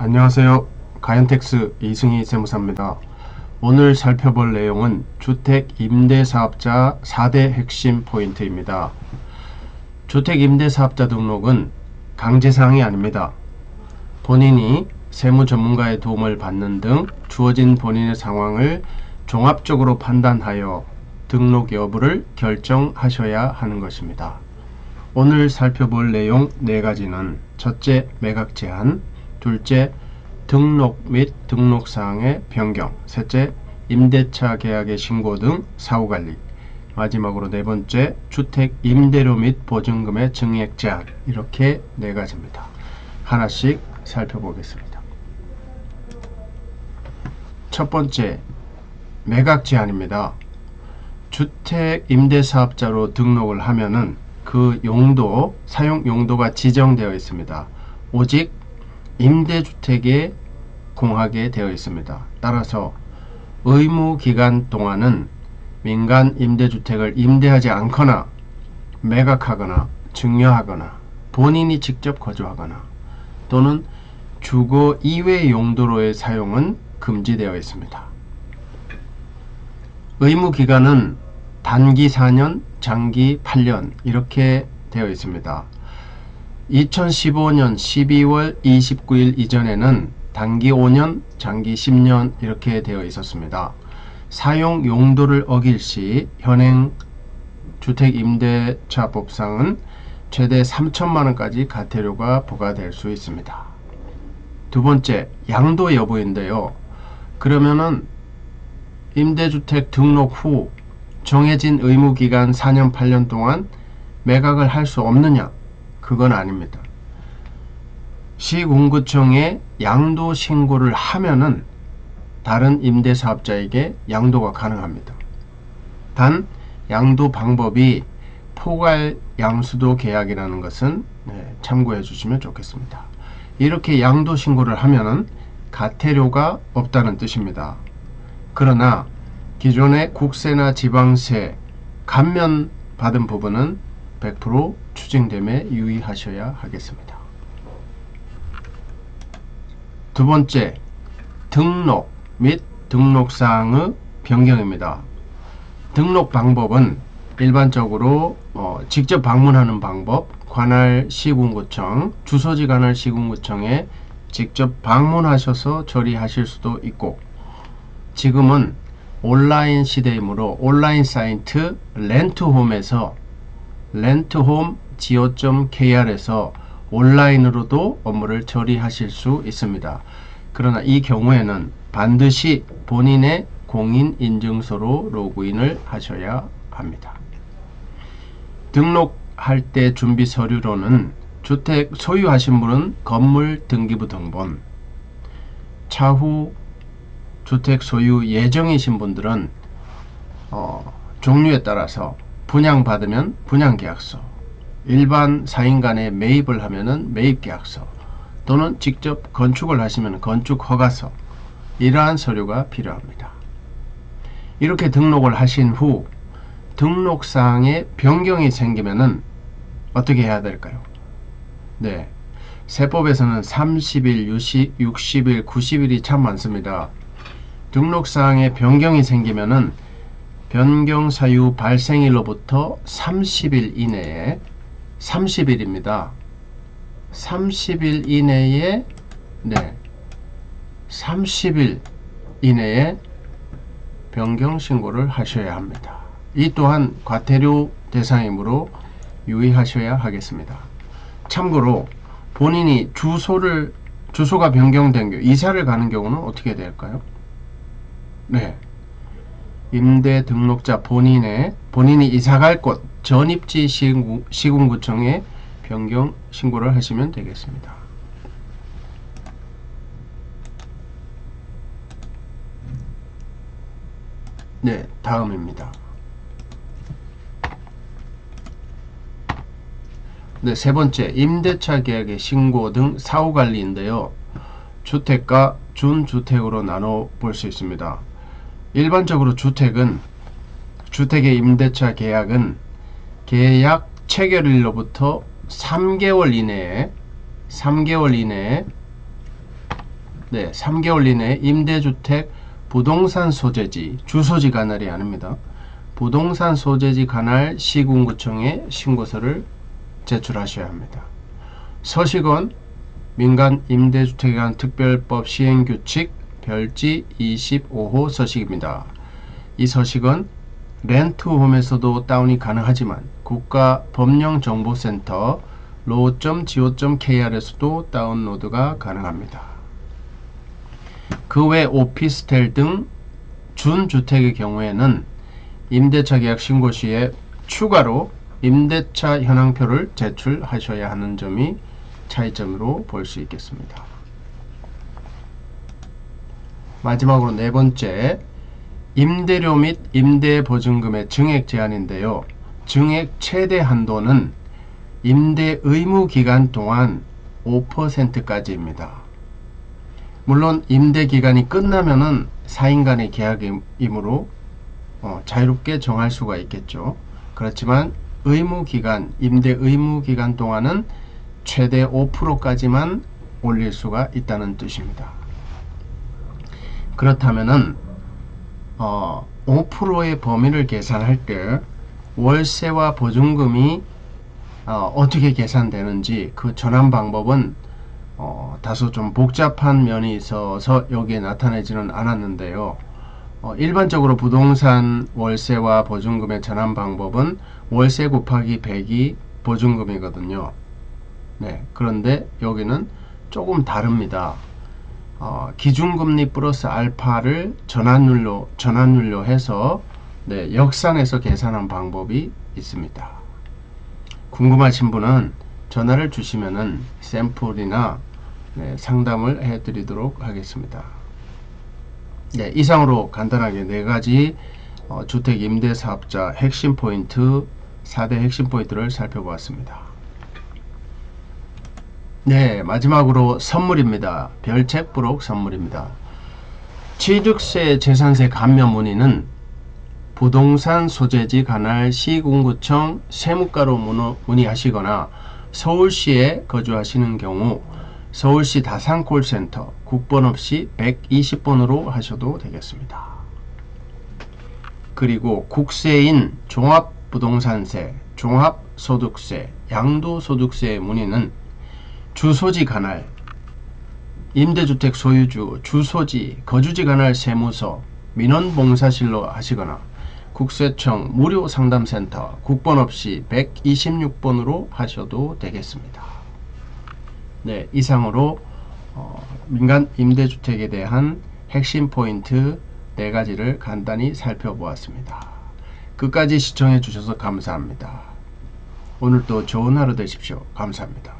안녕하세요. 가연텍스 이승희 세무사입니다. 오늘 살펴볼 내용은 주택 임대사업자 4대 핵심 포인트입니다. 주택 임대사업자 등록은 강제사항이 아닙니다. 본인이 세무 전문가의 도움을 받는 등 주어진 본인의 상황을 종합적으로 판단하여 등록 여부를 결정하셔야 하는 것입니다. 오늘 살펴볼 내용 네 가지는 첫째 매각 제한, 둘째 등록 및 등록사항의 변경, 셋째 임대차 계약의 신고 등 사후관리, 마지막으로 네 번째 주택 임대료 및 보증금의 증액 제한 이렇게 네 가지입니다. 하나씩 살펴보겠습니다. 첫 번째 매각 제한입니다. 주택 임대사업자로 등록을 하면은 그 용도, 사용 용도가 지정되어 있습니다. 오직 임대주택에 공하게 되어 있습니다. 따라서 의무 기간 동안은 민간 임대주택을 임대하지 않거나 매각하거나 증여하거나 본인이 직접 거주하거나 또는 주거 이외 용도로의 사용은 금지되어 있습니다. 의무 기간은 단기 4년, 장기 8년 이렇게 되어 있습니다. 2015년 12월 29일 이전에는 단기 5년, 장기 10년 이렇게 되어 있었습니다. 사용 용도를 어길 시 현행 주택임대차법상은 최대 3천만 원까지 가태료가 부과될 수 있습니다. 두 번째, 양도 여부인데요. 그러면은 임대주택 등록 후 정해진 의무 기간 4년 8년 동안 매각을 할 수 없느냐? 그건 아닙니다. 시군구청에 양도 신고를 하면은 다른 임대사업자에게 양도가 가능합니다. 단 양도 방법이 포괄 양수도 계약이라는 것은 네, 참고해 주시면 좋겠습니다. 이렇게 양도 신고를 하면은 가태료가 없다는 뜻입니다. 그러나 기존의 국세나 지방세 감면 받은 부분은 100% 추징됨에 유의하셔야 하겠습니다. 두 번째, 등록 및 등록사항의 변경입니다. 등록 방법은 일반적으로 어, 직접 방문하는 방법, 관할 시군구청, 주소지 관할 시군구청에 직접 방문하셔서 처리하실 수도 있고 지금은 온라인 시대이므로 온라인 사이트 렌트홈에서 렌트홈 go.kr에서 온라인으로도 업무를 처리하실 수 있습니다. 그러나 이 경우에는 반드시 본인의 공인인증서로 로그인을 하셔야 합니다. 등록할 때 준비 서류로는 주택 소유하신 분은 건물 등기부 등본, 차후 주택 소유 예정이신 분들은 어, 종류에 따라서 분양받으면 분양계약서, 일반 사인 간에 매입을 하면은 매입계약서, 또는 직접 건축을 하시면 건축허가서, 이러한 서류가 필요합니다. 이렇게 등록을 하신 후 등록사항에 변경이 생기면은 어떻게 해야 될까요? 네. 세법에서는 30일, 60, 60일, 90일이 참 많습니다. 등록사항에 변경이 생기면은 변경 사유 발생일로부터 30일 이내에 30일입니다. 30일 이내에 네. 30일 이내에 변경 신고를 하셔야 합니다. 이 또한 과태료 대상이므로 유의하셔야 하겠습니다. 참고로 본인이 주소를 주소가 변경된 경우 이사를 가는 경우는 어떻게 될까요? 네. 임대 등록자 본인의 본인이 이사갈 곳 전입지 시군, 시군구청에 변경 신고를 하시면 되겠습니다. 네, 다음입니다. 네, 세 번째, 임대차 계약의 신고 등 사후 관리인데요. 주택과 준주택으로 나눠 볼 수 있습니다. 일반적으로 주택은 주택의 임대차 계약은 계약 체결일로부터 3개월 이내에 3개월 이내에 네, 3개월 이내 임대주택 부동산 소재지 주소지 관할이 아닙니다. 부동산 소재지 관할 시군구청에 신고서를 제출하셔야 합니다. 서식은 민간 임대주택에 관한 특별법 시행규칙 별지 25호 서식입니다. 이 서식은 렌트홈에서도 다운이 가능하지만 국가법령정보센터 로.go.kr에서도 다운로드가 가능합니다. 그 외 오피스텔 등 준주택의 경우에는 임대차 계약 신고 시에 추가로 임대차 현황표를 제출하셔야 하는 점이 차이점으로 볼 수 있겠습니다. 마지막으로 네 번째, 임대료 및 임대보증금의 증액 제한인데요. 증액 최대 한도는 임대 의무 기간 동안 5%까지입니다. 물론 임대 기간이 끝나면은 4인 간의 계약이므로 어, 자유롭게 정할 수가 있겠죠. 그렇지만 의무 기간, 임대 의무 기간 동안은 최대 5%까지만 올릴 수가 있다는 뜻입니다. 그렇다면은 어, 5%의 범위를 계산할 때 월세와 보증금이 어, 떻게 계산되는지 그 전환 방법은 어, 다소 좀 복잡한 면이 있어서 여기에 나타내지는 않았는데요. 어, 일반적으로 부동산 월세와 보증금의 전환 방법은 월세 곱하기 100이 보증금이거든요. 네, 그런데 여기는 조금 다릅니다. 어, 기준금리 플러스 알파를 전환율로 전환율로 해서 네, 역산해서 계산한 방법이 있습니다. 궁금하신 분은 전화를 주시면은 샘플이나 네, 상담을 해드리도록 하겠습니다. 네, 이상으로 간단하게 네 가지 어, 주택 임대 사업자 핵심 포인트 4대 핵심 포인트를 살펴보았습니다. 네, 마지막으로 선물입니다. 별책 부록 선물입니다. 취득세 재산세 감면 문의는 부동산 소재지 관할 시군구청 세무과로 문의하시거나 서울시에 거주하시는 경우 서울시 다산콜센터 국번 없이 120번으로 하셔도 되겠습니다. 그리고 국세인 종합부동산세, 종합소득세, 양도소득세 문의는 주소지 관할, 임대주택 소유주, 주소지, 거주지 관할 세무서, 민원봉사실로 하시거나 국세청 무료상담센터 국번 없이 126번으로 하셔도 되겠습니다. 네, 이상으로 어, 민간 임대주택에 대한 핵심 포인트 4가지를 간단히 살펴보았습니다. 끝까지 시청해 주셔서 감사합니다. 오늘도 좋은 하루 되십시오. 감사합니다.